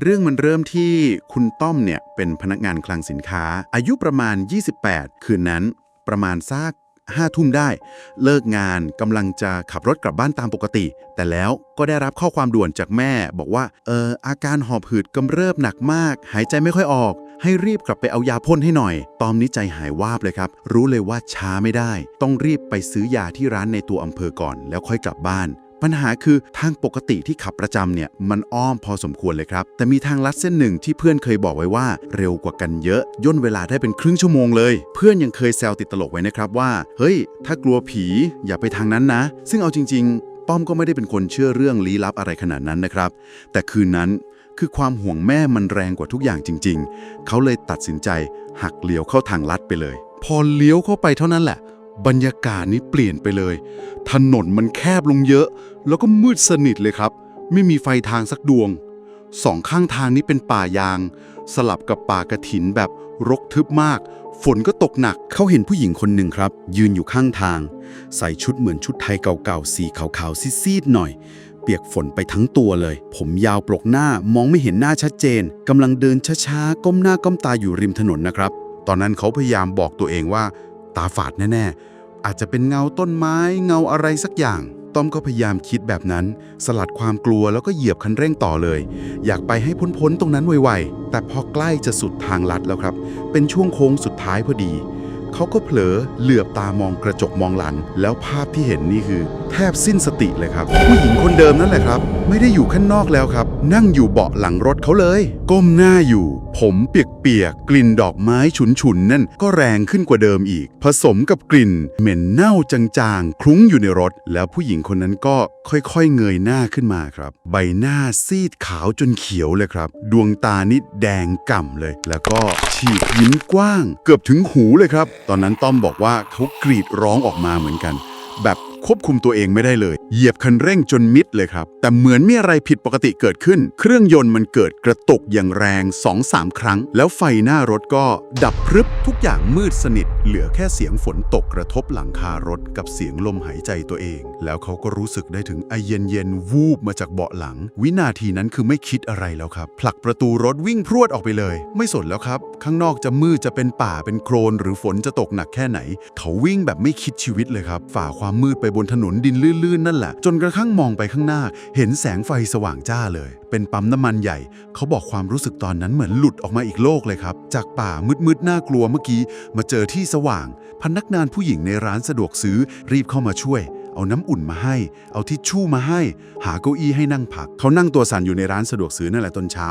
เรื่องมันเริ่มที่คุณต้อมเนี่ยเป็นพนักงานคลังสินค้า อายุประมาณ 28 คืนนั้นประมาณซากห้าทุ่มได้ เลิกงานกำลังจะขับรถกลับบ้านตามปกติ แต่แล้วก็ได้รับข้อความด่วนจากแม่ บอกว่า เอออาการหอบหืดกำเริบหนักมาก หายใจไม่ค่อยออก ให้รีบกลับไปเอายาพ่นให้หน่อย ตอมนี้ใจหายวาบเลยครับ รู้เลยว่าช้าไม่ได้ ต้องรีบไปซื้อยาที่ร้านในตัวอำเภอก่อน แล้วค่อยกลับบ้าน ปัญหาคือทางปกติที่ขับประจำเนี่ยมันอ้อมพอสมควรเลยครับ แต่มีทางลัดเส้นหนึ่งที่เพื่อนเคยบอกไว้ว่า เร็วกว่ากันเยอะย่นเวลาได้เป็นครึ่งชั่วโมงเลย เพื่อนยังเคยแซวติดตลกไว้นะครับว่า เฮ้ย ถ้ากลัวผีอย่าไปทางนั้นนะ ซึ่งเอาจริง ๆ ป้อมก็ไม่ได้เป็นคนเชื่อเรื่องลี้ลับอะไรขนาดนั้นนะครับ แต่คืนนั้นคือความห่วงแม่มันแรงกว่าทุกอย่างจริง ๆ เขาเลยตัดสินใจหักเลี้ยวเข้าทางลัดไปเลย พอเลี้ยวเข้าไปเท่านั้นแหละ บรรยากาศนี้เปลี่ยนไปเลย ถนนมันแคบลงเยอะ แล้วก็มืดสนิทเลยครับ ไม่มีไฟทางสักดวง สองข้างทางนี้เป็นป่ายาง สลับกับป่ากระถินแบบรกทึบมาก ฝนก็ตกหนัก เขาเห็นผู้หญิงคนหนึ่งครับ ยืนอยู่ข้างทาง ใส่ชุดเหมือนชุดไทยเก่าๆ สีขาวๆ ซีดๆ หน่อย เปียกฝนไปทั้งตัวเลย ผมยาวปลกหน้ามองไม่เห็นหน้าชัดเจนกำลังเดินช้าๆ ก้มหน้าก้มตาอยู่ริมถนนนะครับ ตอนนั้นเขาพยายามบอกตัวเองว่า ตาฝาดแน่ๆ อาจจะเป็นเงาต้นไม้เงาอะไรสักอย่าง ต้อมก็พยายามคิดแบบนั้น สลัดความกลัวแล้วก็เหยียบคันเร่งต่อเลย อยากไปให้พ้นๆตรงนั้นไวๆ แต่พอใกล้จะสุดทางลัดแล้วครับ เป็นช่วงโค้งสุดท้ายพอดี เขาก็เผลอเหลือบตามองกระจกมองหลัง แล้วภาพที่เห็นนี่คือ แทบสิ้นสติเลยครับ ผู้หญิงคนเดิมนั่นแหละครับ ไม่ได้อยู่ข้างนอกแล้วครับ นั่งอยู่เบาะหลังรถเขาเลย ก้มหน้าอยู่ผมเปียกๆกลิ่นดอกไม้ฉุนๆนั่นก็แรงขึ้นกว่าเดิมอีก ผสมกับกลิ่น เหม็นเน่าจางๆ คลุ้งอยู่ในรถ แล้วผู้หญิงคนนั้นก็ค่อยๆ เงยหน้าขึ้นมาครับ ใบหน้าซีดขาวจนเขียวเลยครับ ดวงตานี่แดงก่ำเลย แล้วก็ฉีกยิ้มกว้าง เกือบถึงหูเลยครับ ตอนนั้นต้อมบอกว่าเขากรีดร้องออกมาเหมือนกัน แบบ ควบคุมตัวเองไม่ได้เลย เหยียบคันเร่งจนมิดเลยครับ แต่เหมือนมีอะไรผิดปกติเกิดขึ้น เครื่องยนต์มันเกิดกระตุกอย่างแรง2-3 ครั้ง แล้วไฟหน้ารถก็ดับพรึบทุกอย่างมืดสนิท เหลือแค่เสียงฝนตกกระทบหลังคารถกับเสียงลมหายใจตัวเอง แล้วเขาก็รู้สึกได้ถึงไอเย็นเย็นวูบมาจากเบาะหลัง วินาทีนั้นคือไม่คิดอะไรแล้วครับ ผลักประตูรถวิ่งพรวดออกไปเลย ไม่สนแล้วครับ ข้างนอกจะมืดจะเป็นป่าเป็นโคลนหรือฝนจะตกหนักแค่ไหน เขาวิ่งแบบไม่คิดชีวิตเลยครับ ฝ่าความมืดไปบนถนนดินลื่นๆ นั่นแหละ จนกระทั่งมองไปข้างหน้า เห็นแสงไฟสว่างจ้าเลย เป็นปั๊มน้ำมันใหญ่ เขาบอกความรู้สึกตอนนั้นเหมือนหลุดออกมาอีกโลกเลยครับ จากป่ามืดๆ น่ากลัวเมื่อกี้ มาเจอที่สว่าง พนักงานผู้หญิงในร้านสะดวกซื้อรีบเข้ามาช่วย เอาน้ำอุ่นมาให้ เอาทิชชู่มาให้ หาเก้าอี้ให้นั่งพัก เขานั่งตัวสั่นอยู่ในร้านสะดวกซื้อนั่นแหละตอนเช้า